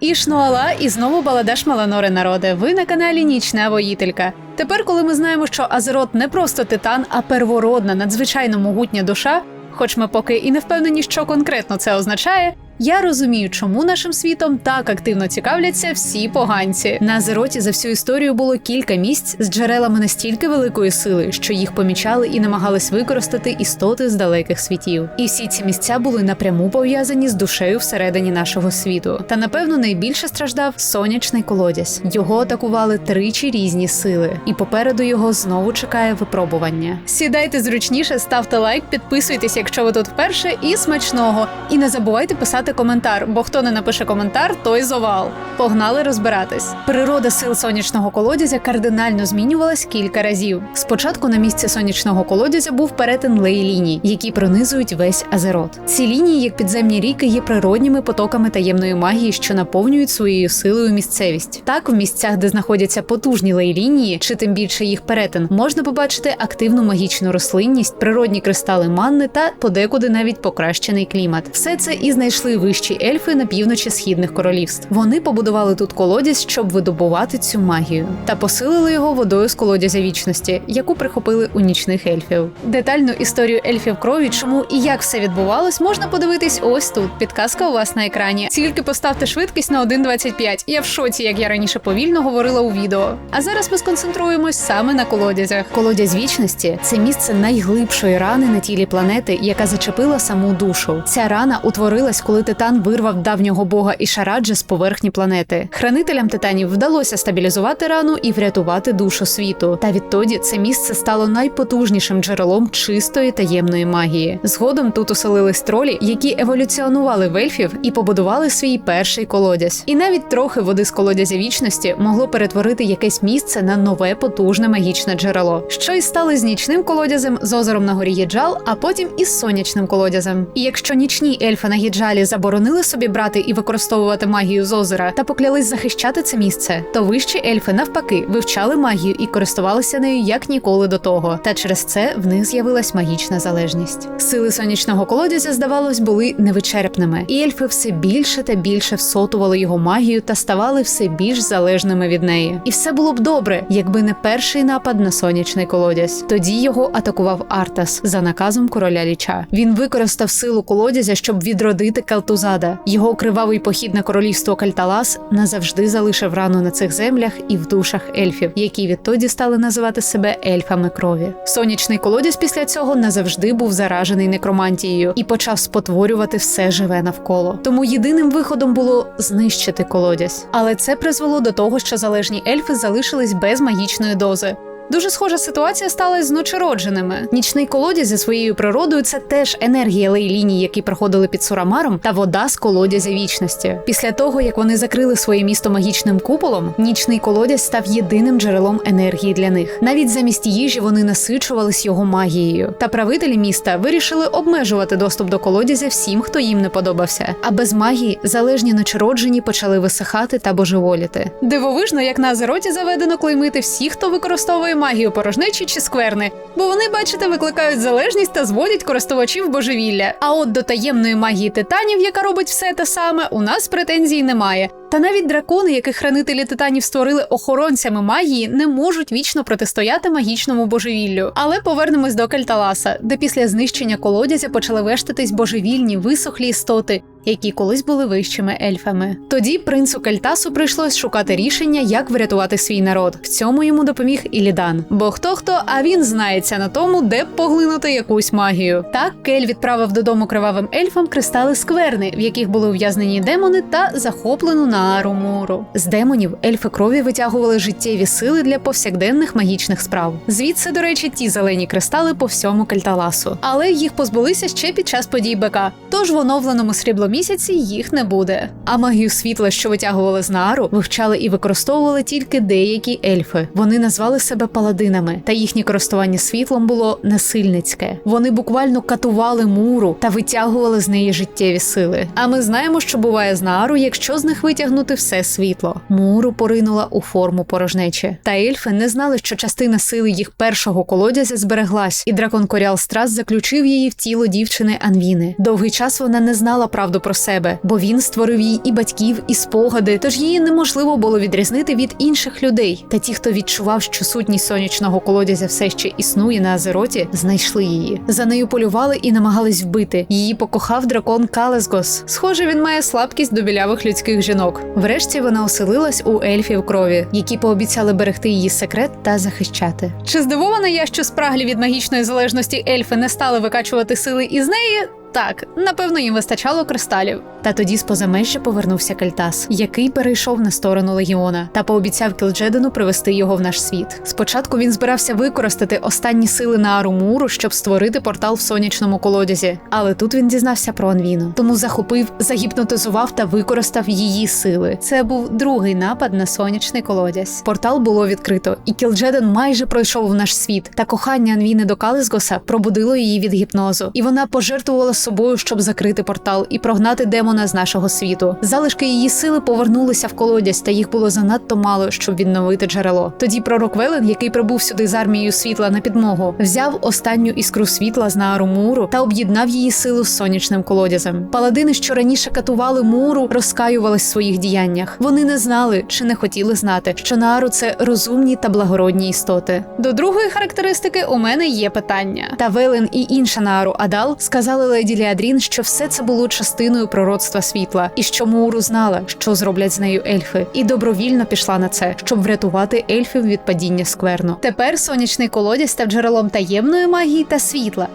Ішнуала і знову баладаш Маланори народи. Ви на каналі Нічна Воїтелька. Тепер, коли ми знаємо, що Азерот не просто титан, а первородна, надзвичайно могутня душа, хоч ми поки і не впевнені, що конкретно це означає. Я розумію, чому нашим світом так активно цікавляться всі поганці. На Азероті за всю історію було кілька місць з джерелами настільки великої сили, що їх помічали і намагались використати істоти з далеких світів. І всі ці місця були напряму пов'язані з душею всередині нашого світу. Та напевно найбільше страждав сонячний колодязь. Його атакували тричі різні сили, і попереду його знову чекає випробування. Сідайте зручніше, ставте лайк, підписуйтесь, якщо ви тут вперше, і смачного. І не забувайте писати коментар, бо хто не напише коментар, той зовал. Погнали розбиратись. Природа сил сонячного колодязя кардинально змінювалась кілька разів. Спочатку на місці сонячного колодязя був перетин лей ліній, які пронизують весь Азерот. Ці лінії, як підземні ріки, є природніми потоками таємної магії, що наповнюють своєю силою місцевість. Так, в місцях, де знаходяться потужні лей лінії, чи тим більше їх перетин, можна побачити активну магічну рослинність, природні кристали манни та подекуди навіть покращений клімат. Все це і знайшли вищі ельфи на півночі східних королівств. Вони побудували тут колодязь, щоб видобувати цю магію, та посилили його водою з колодязя вічності, яку прихопили у нічних ельфів. Детальну історію ельфів крові, чому і як все відбувалось, можна подивитись ось тут. Підказка у вас на екрані. Тільки поставте швидкість на 1.25. Я в шоці, як я раніше повільно говорила у відео. А зараз ми сконцентруємось саме на колодязях. Колодязь вічності це місце найглибшої рани на тілі планети, яка зачепила саму душу. Ця рана утворилась, коли титан вирвав давнього бога Ішараджа з поверхні планети. Хранителям титанів вдалося стабілізувати рану і врятувати душу світу. Та відтоді це місце стало найпотужнішим джерелом чистої таємної магії. Згодом тут оселились тролі, які еволюціонували в ельфів і побудували свій перший колодязь. І навіть трохи води з колодязя вічності могло перетворити якесь місце на нове потужне магічне джерело, що й стали з нічним колодязем з озером на горі Єджал, а потім із сонячним колодязем. І якщо нічні ельфи на Єджалі заборонили собі брати і використовувати магію з озера та поклялись захищати це місце, то вищі ельфи навпаки вивчали магію і користувалися нею як ніколи до того. Та через це в них з'явилась магічна залежність. Сили сонячного колодязя, здавалось, були невичерпними, і ельфи все більше та більше всотували його магію та ставали все більш залежними від неї. І все було б добре, якби не перший напад на сонячний колодязь. Тоді його атакував Артас за наказом короля Ліча. Він використав силу колодязя, щоб відродити Калтузада. Його кривавий похід на королівство Кальталас назавжди залишив рану на цих землях і в душах ельфів, які відтоді стали називати себе ельфами крові. Сонячний колодязь після цього назавжди був заражений некромантією і почав спотворювати все живе навколо. Тому єдиним виходом було знищити колодязь. Але це призвело до того, що залежні ельфи залишились без магічної дози. Дуже схожа ситуація сталася з ночеродженими. Нічний колодязь за своєю природою це теж енергія лей-ліній, які проходили під Сурамаром, та вода з колодязя вічності. Після того, як вони закрили своє місто магічним куполом, нічний колодязь став єдиним джерелом енергії для них. Навіть замість їжі вони насичувались його магією. Та правителі міста вирішили обмежувати доступ до колодязя всім, хто їм не подобався. А без магії залежні ночероджені почали висихати та божеволіти. Дивовижно, як на Азероті заведено клеймити всіх, хто використовує магію порожнечі чи скверни, бо вони, бачите, викликають залежність та зводять користувачів божевілля. А от до таємної магії титанів, яка робить все те саме, у нас претензій немає. Та навіть дракони, яких хранителі титанів створили охоронцями магії, не можуть вічно протистояти магічному божевіллю. Але повернемось до Кальталаса, де після знищення колодязя почали вештатись божевільні висохлі істоти, які колись були вищими ельфами. Тоді принцу Кальтасу прийшлось шукати рішення, як врятувати свій народ. В цьому йому допоміг Ілідан. Бо хто хто, а він знається на тому, де поглинути якусь магію. Так Кель відправив додому кривавим ельфам кристали скверни, в яких були ув'язнені демони та захоплену Наару Муру. З демонів ельфи крові витягували життєві сили для повсякденних магічних справ. Звідси, до речі, ті зелені кристали по всьому Кальталасу. Але їх позбулися ще під час подій БК. Тож в оновленому срібломісяці їх не буде. А магію світла, що витягували з Наару, вивчали і використовували тільки деякі ельфи. Вони назвали себе паладинами, та їхнє користування світлом було насильницьке. Вони буквально катували муру та витягували з неї життєві сили. А ми знаємо, що буває з Наару, якщо з них витягнути все світло. Муру поринула у форму порожнечі. Та ельфи не знали, що частина сили їх першого колодязя збереглась, і дракон Коріал Страс заключив її в тіло дівчини Анвіни. Довгий час вона не знала правду про себе, бо він створив їй і батьків, і спогади, тож її неможливо було відрізнити від інших людей. Та ті, хто відчував, що сутність сонячного колодязя все ще існує на Азероті, знайшли її. За нею полювали і намагались вбити. Її покохав дракон Калесгос. Схоже, він має слабкість до білявих людських жінок. Врешті вона оселилась у ельфів крові, які пообіцяли берегти її секрет та захищати. Чи здивована я, що спраглі від магічної залежності ельфи не стали викачувати сили із неї? Так, напевно, їм вистачало кристалів. Та тоді з позамежжя повернувся Кельтас, який перейшов на сторону легіона та пообіцяв Кілджедену привести його в наш світ. Спочатку він збирався використати останні сили на Арумуру, щоб створити портал в сонячному колодязі. Але тут він дізнався про Анвіну, тому захопив, загіпнотизував та використав її сили. Це був другий напад на сонячний колодязь. Портал було відкрито, і Кілджеден майже пройшов в наш світ. Та кохання Анвіни до Калисгоса пробудило її від гіпнозу, і вона пожертвувала собою, щоб закрити портал і прогнати демона з нашого світу. Залишки її сили повернулися в колодязь, та їх було занадто мало, щоб відновити джерело. Тоді пророк Велен, який прибув сюди з армією світла на підмогу, взяв останню іскру світла з Наару Муру та об'єднав її силу з сонячним колодязем. Паладини, що раніше катували муру, розкаювались в своїх діяннях. Вони не знали чи не хотіли знати, що Наару це розумні та благородні істоти. До другої характеристики у мене є питання. Та Велен і інша Наару Адал сказали леді Ліадрін, що все це було частиною пророцтва світла, і що Муру знала, що зроблять з нею ельфи, і добровільно пішла на це, щоб врятувати ельфів від падіння скверну. Тепер сонячний колодязь став джерелом таємної магії та світла.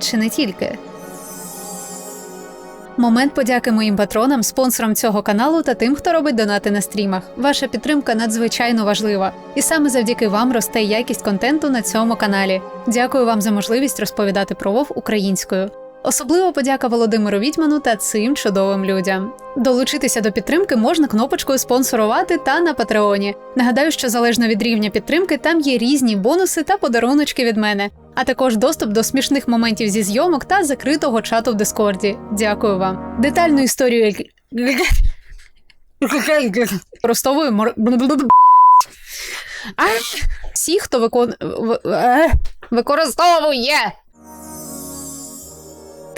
Чи не тільки? Момент подяки моїм патронам, спонсорам цього каналу та тим, хто робить донати на стрімах. Ваша підтримка надзвичайно важлива, і саме завдяки вам росте якість контенту на цьому каналі. Дякую вам за можливість розповідати про Вов українською. Особливо подяка Володимиру Відьману та цим чудовим людям. Долучитися до підтримки можна кнопочкою спонсорувати та на Патреоні. Нагадаю, що залежно від рівня підтримки, там є різні бонуси та подаруночки від мене, а також доступ до смішних моментів зі зйомок та закритого чату в Дискорді. Дякую вам. Детальну історію простовою мор... Всі, хто викон... е, використовує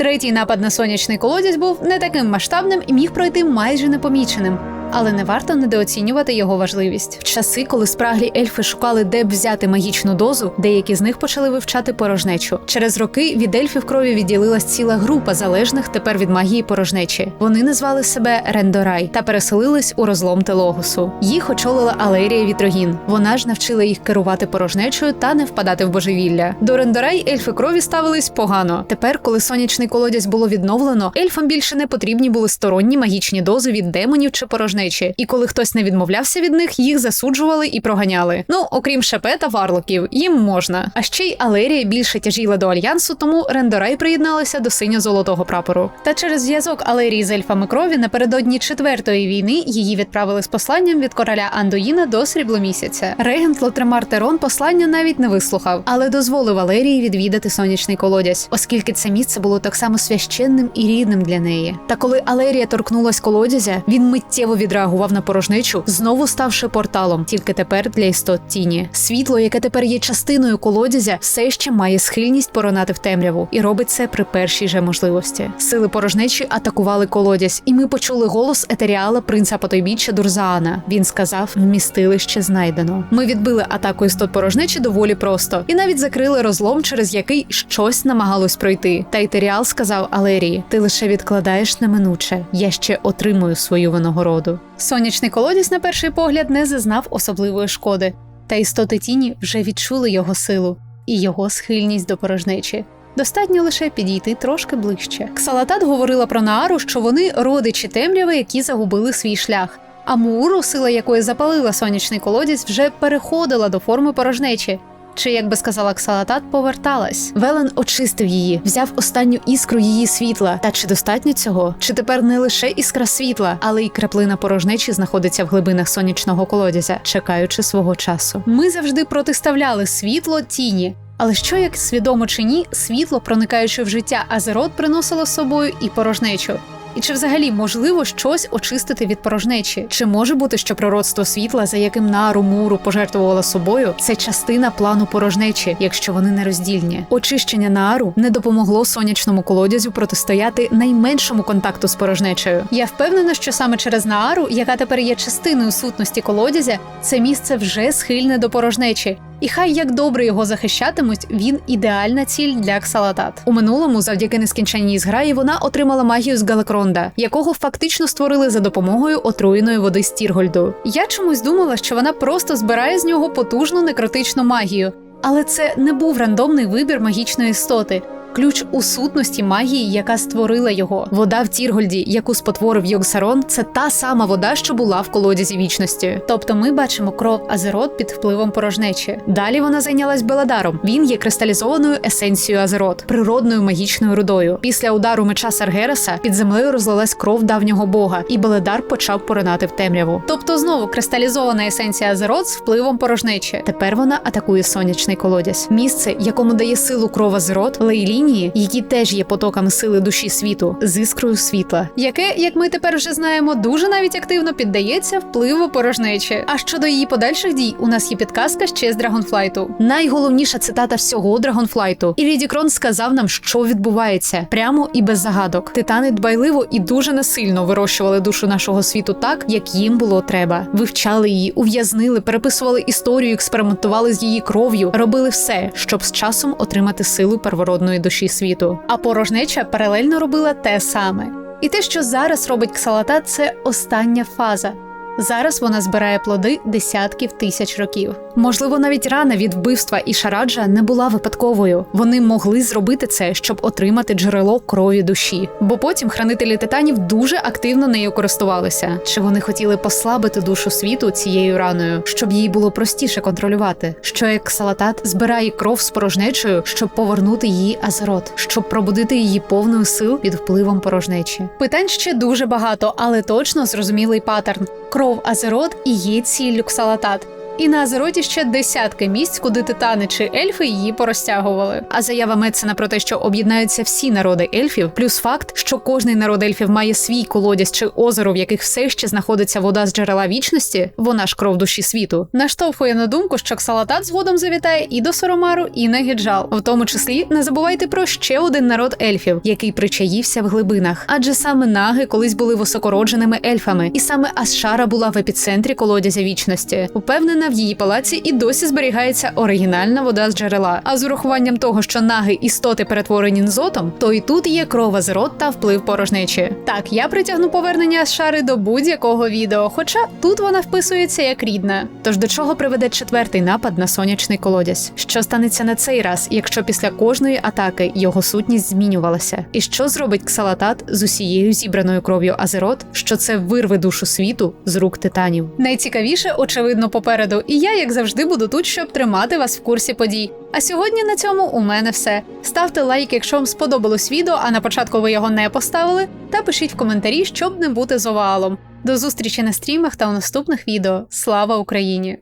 Третій напад на сонячний колодязь був не таким масштабним і міг пройти майже непоміченим. Але не варто недооцінювати його важливість. В часи, коли спраглі ельфи шукали, де б взяти магічну дозу, деякі з них почали вивчати порожнечу. Через роки від ельфів крові відділилась ціла група залежних тепер від магії порожнечі. Вони назвали себе Рендорай та переселились у розлом Телогусу. Їх очолила Алерія Вітрогін. Вона ж навчила їх керувати порожнечою та не впадати в божевілля. До Рендорай ельфи крові ставились погано. Тепер, коли сонячний колодязь було відновлено, ельфам більше не потрібні були сторонні магічні дози від демонів чи порожнечі. І коли хтось не відмовлявся від них, їх засуджували і проганяли. Ну окрім шепе та варлоків, їм можна. А ще й Алерія більше тяжіла до альянсу, тому Рендорай приєдналися до синьо-золотого прапору. Та через зв'язок Алерії з ельфами крові напередодні четвертої війни її відправили з посланням від короля Андуїна до срібломісяця. Регент Лотремар Терон послання навіть не вислухав, але дозволив Алерії відвідати сонячний колодязь, оскільки це місце було так само священним і рідним для неї. Та коли Алерія торкнулась колодязя, він миттєво відреагував на порожничу, знову ставши порталом, тільки тепер для істот тіні. Світло, яке тепер є частиною колодязя, все ще має схильність поронати в темряву і робить це при першій же можливості. Сили порожнечі атакували колодязь, і ми почули голос етеріала принца потойбіччя Дурзаана. Він сказав: вмістилище знайдено. Ми відбили атаку істот порожнечі доволі просто, і навіть закрили розлом, через який щось намагалось пройти. Та етеріал сказав Алерії: ти лише відкладаєш неминуче. Я ще отримую свою винагороду. Сонячний колодязь, на перший погляд, не зазнав особливої шкоди, та істоти тіні вже відчули його силу і його схильність до порожнечі. Достатньо лише підійти трошки ближче. Ксалатат говорила про Наару, що вони родичі темряви, які загубили свій шлях. А Мууру, сила якої запалила сонячний колодязь, вже переходила до форми порожнечі. Чи, як би сказала Ксалатат, поверталась. Велен очистив її, взяв останню іскру її світла. Та чи достатньо цього? Чи тепер не лише іскра світла, але й краплина порожнечі знаходиться в глибинах сонячного колодязя, чекаючи свого часу? Ми завжди протиставляли світло тіні. Але що як свідомо чи ні, світло, проникаючи в життя Азерот, приносило з собою і порожнечу. І чи взагалі можливо щось очистити від порожнечі? Чи може бути, що пророцтво світла, за яким Нару Муру пожертвувала собою, це частина плану порожнечі, якщо вони не роздільні? Очищення Наару не допомогло сонячному колодязю протистояти найменшому контакту з порожнечею. Я впевнена, що саме через Наару, яка тепер є частиною сутності колодязя, це місце вже схильне до порожнечі. І хай як добре його захищатимуть, він ідеальна ціль для Ксалатат. У минулому, завдяки нескінченній зграї, вона отримала магію з Галекронда, якого фактично створили за допомогою отруєної води Стіргольду. Я чомусь думала, що вона просто збирає з нього потужну некротичну магію. Але це не був рандомний вибір магічної істоти. Ключ у сутності магії, яка створила його. Вода в Тіргольді, яку спотворив Йогсарон, це та сама вода, що була в колодязі вічності. Тобто ми бачимо кров Азерот під впливом порожнечі. Далі вона зайнялась Беладаром. Він є кристалізованою есенцією Азерот, природною магічною рудою. Після удару меча Саргераса під землею розлилась кров давнього бога, і Беледар почав поринати в темряву. Тобто знову кристалізована есенція Азерот з впливом порожнечі. Тепер вона атакує сонячний колодязь. Місце, якому дає силу кров Азерот, Лейлі лінії, які теж є потоками сили душі світу, з іскрою світла, яке, як ми тепер вже знаємо, дуже навіть активно піддається впливу порожнечі. А щодо її подальших дій, у нас є підказка ще з Драгонфлайту. Найголовніша цитата всього Драгонфлайту. І Ріді Крон сказав нам, що відбувається прямо і без загадок. Титани дбайливо і дуже насильно вирощували душу нашого світу так, як їм було треба. Вивчали її, ув'язнили, переписували історію, експериментували з її кров'ю, робили все, щоб з часом отримати силу первородної душі душі світу. А порожнеча паралельно робила те саме. І те, що зараз робить Ксалата, це остання фаза. Зараз вона збирає плоди десятків тисяч років. Можливо, навіть рана від вбивства і шараджа не була випадковою. Вони могли зробити це, щоб отримати джерело крові душі. Бо потім хранителі титанів дуже активно нею користувалися. Чи вони хотіли послабити душу світу цією раною, щоб їй було простіше контролювати? Що як Салатат збирає кров з порожнечою, щоб повернути її Азерот, щоб пробудити її повною сил під впливом порожнечі? Питань ще дуже багато, але точно зрозумілий паттерн. Кров Азерот і є ціллю Ксалатат. І на Азероті ще десятки місць, куди титани чи ельфи її порозтягували. А заява Мецена про те, що об'єднаються всі народи ельфів, плюс факт, що кожний народ ельфів має свій колодязь чи озеро, в яких все ще знаходиться вода з джерела вічності, вона ж кров душі світу, наштовхує на думку, що Ксалатат згодом завітає і до Соромару, і на Гіджал. В тому числі не забувайте про ще один народ ельфів, який причаївся в глибинах. Адже саме наги колись були високородженими ельфами, і саме Асшара була в епіцентрі колодязя вічності. Упевнена в її палаці і досі зберігається оригінальна вода з джерела. А з урахуванням того, що наги істоти перетворені нзотом, то і тут є кров азерот та вплив порожнечі. Так, я притягну повернення шари до будь-якого відео, хоча тут вона вписується як рідна. Тож до чого приведе четвертий напад на сонячний колодязь? Що станеться на цей раз, якщо після кожної атаки його сутність змінювалася? І що зробить Ксалатат з усією зібраною кров'ю Азерот, що це вирве душу світу з рук титанів? Найцікавіше, очевидно, попереду і я, як завжди, буду тут, щоб тримати вас в курсі подій. А сьогодні на цьому у мене все. Ставте лайк, якщо вам сподобалось відео, а на початку ви його не поставили, та пишіть в коментарі, щоб не бути з овалом. До зустрічі на стрімах та у наступних відео. Слава Україні!